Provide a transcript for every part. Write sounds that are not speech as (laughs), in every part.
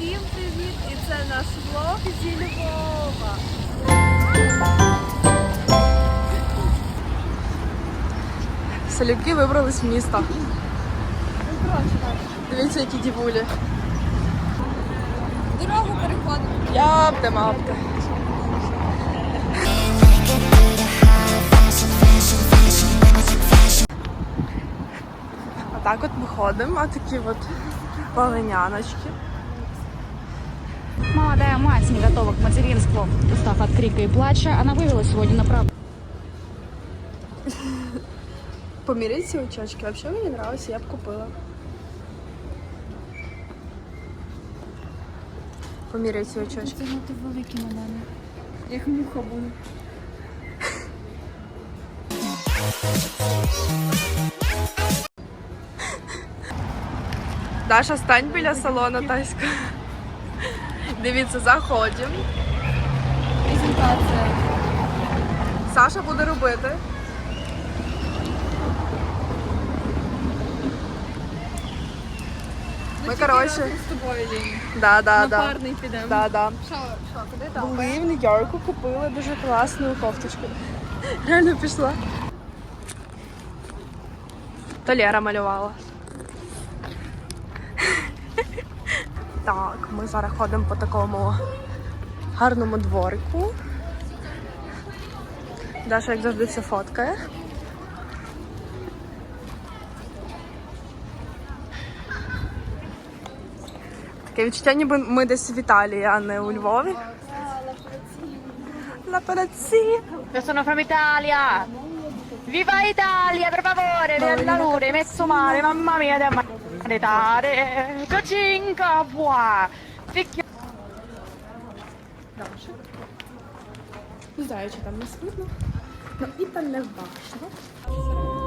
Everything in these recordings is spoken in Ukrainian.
Всім привіт! І це наш влог зі Львова. Салюки вибрались в місто. Дивіться, які дівулі. Дорогу переходимо. Япте, мапте. Отак от ми ходимо, а такі от оленяночки. Молодая мать не готова к материнству. Устав от крика и плача, она вывела сегодня на правду. Поміряй ці очочки. Взагалі мені подобається, я б купила. Поміряй ці очочки. Це надто великі на мене. Як муха буду. Даша, стань біля салону тайського. Дивіться, заходимо. Презентація. Саша буде робити. Ми, коротше, з тобою Лінь. да, да, На да. парний підемо. Да, да. Що, що, куди там? Були в Нью-Йорку, купили дуже класну кофточку. Реально пішла. То Лера малювала. Так, ми зараз ходимо по такому гарному дворику. Даша, як завжди, все фоткає. Таке відчуття, ніби ми десь в Італії, а не у Львові. La. Io sono from Italia! Viva Italia, per favore! Nella lure, messo male, mamma mia, da maritare! Cocinca, buah! Ficchio! Даша. Не знаю, чи там нас видно. Ну і там не бачно. See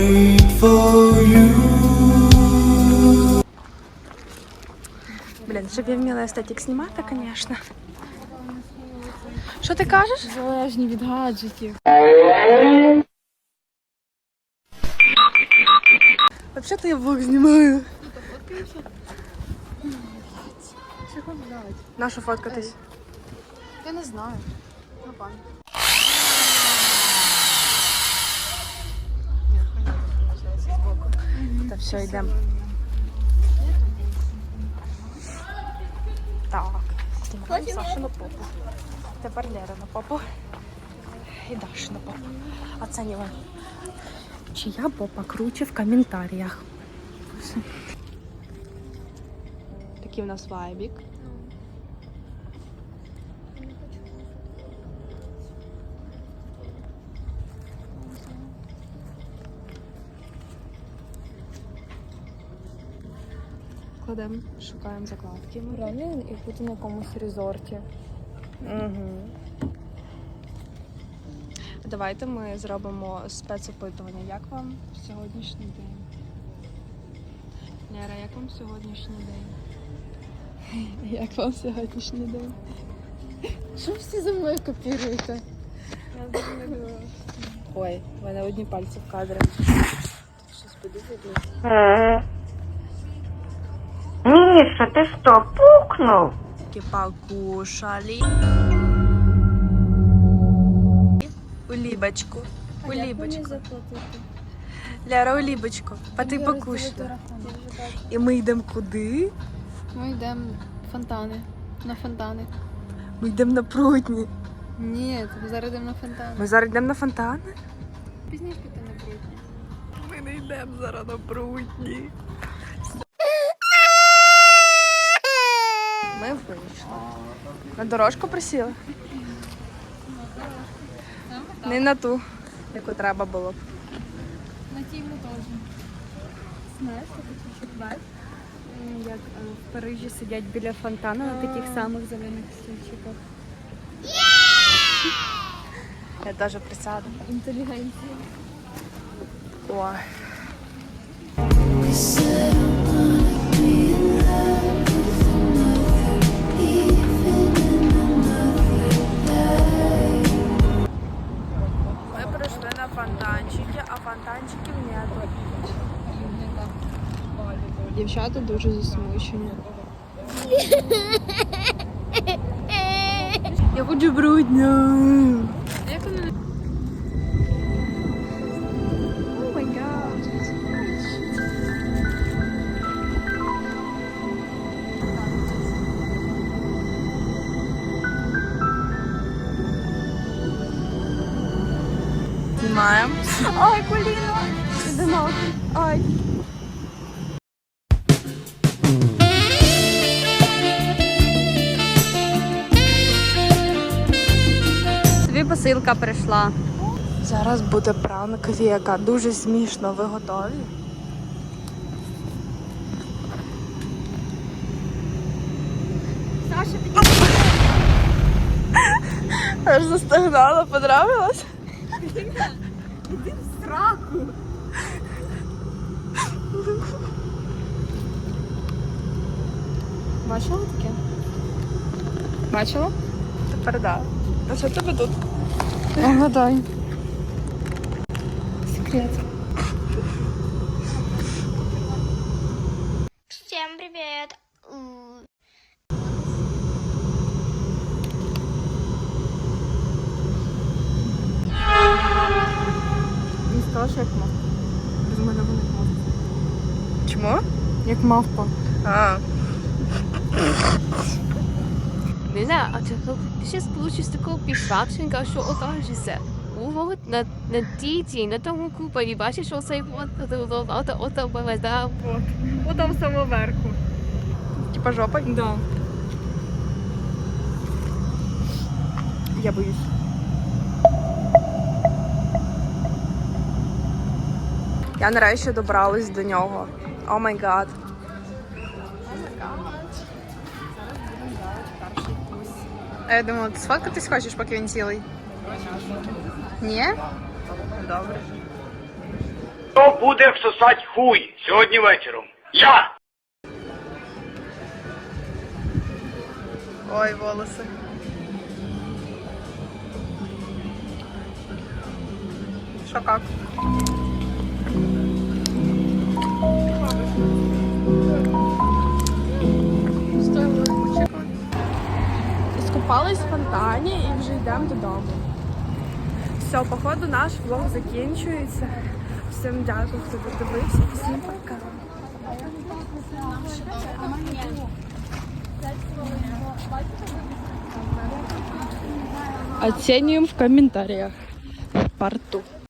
Wait for you. Блін, щоб я вміла естетик знімати, звісно. Що ти кажеш? Залежні від гаджетів. Взагалі-то я влог знімаю. Чого? Нашу фоткатись. Я не знаю. На пам'ять. Все, йдемо. Так, знімаємо Сашу на попу. Тепер Лера на попу. І Дашу на попу. Оцінюємо. Чия попа круче в коментарях. Такий у нас вайбік. Кладемо, шукаємо закладки. Реально і бути на якомусь резорті. Угу. Давайте ми зробимо спецопитування. Як вам сьогоднішній день? Лера, як вам сьогоднішній день? (laughs) Як вам сьогоднішній день? Що всі за мною копіруєте? Я Ой, в мене одні пальці в кадрі. Щось подивитись. Миша, ты что, пукнул? Покушали. Улібочку. Улібочку. Лера, улібочку. А ти покушала. І ми йдемо куди? Ми йдемо в фонтани. На фонтани. Ми йдемо на прудні. Ні, ми зараз йдемо на фонтан. Ми зараз йдемо на фонтани? Пізніше піти на брудні. Ми не йдемо зараз на прутні. Ми вийшли. На дорожку присіли? Не на ту, яку треба було. б. На тій ми теж. Знаєш, що такий чеквест? Як е, в Парижі сидять біля фонтану на таких самих зелених стільчиках. Я теж присяду. Інтелігенція. Ой. фонтанчики, а фонтанчиків нету. Дівчата дуже засмучені. Я хочу брудно. Ай. Тобі посилка прийшла. Зараз буде пранк Віка. Дуже смішно. Ви готові? Саша, Аж застогнала, понравилось? сраку. Бачила таке? Бачила? Тепер да. А що тебе тут? Огадай. Секрет. Всем привет! Він сказав, що як мавпа. Без мене вони. Чому? Як мавпа. А. Лена, а ти ще сполучиш таку пішвакшенька, що окажеться. Увод на, на діті, на тому купа, і бачиш оцей от, от, от, от, да, О, там самоверху. Типа жопа? Да. Я боюсь. Я нарешті добралась до нього. О май гад. А я думала, ти сфоткатись хочеш, поки він цілий? Ні? Добре. Хто буде всосать хуй сьогодні вечором? Я! Ой, волоси. Що як? Скупались в фонтані і вже йдемо додому. Все, походу наш влог закінчується. Всім дякую, хто додивився. Всім пока. Оцінюємо в комментариях. Порту.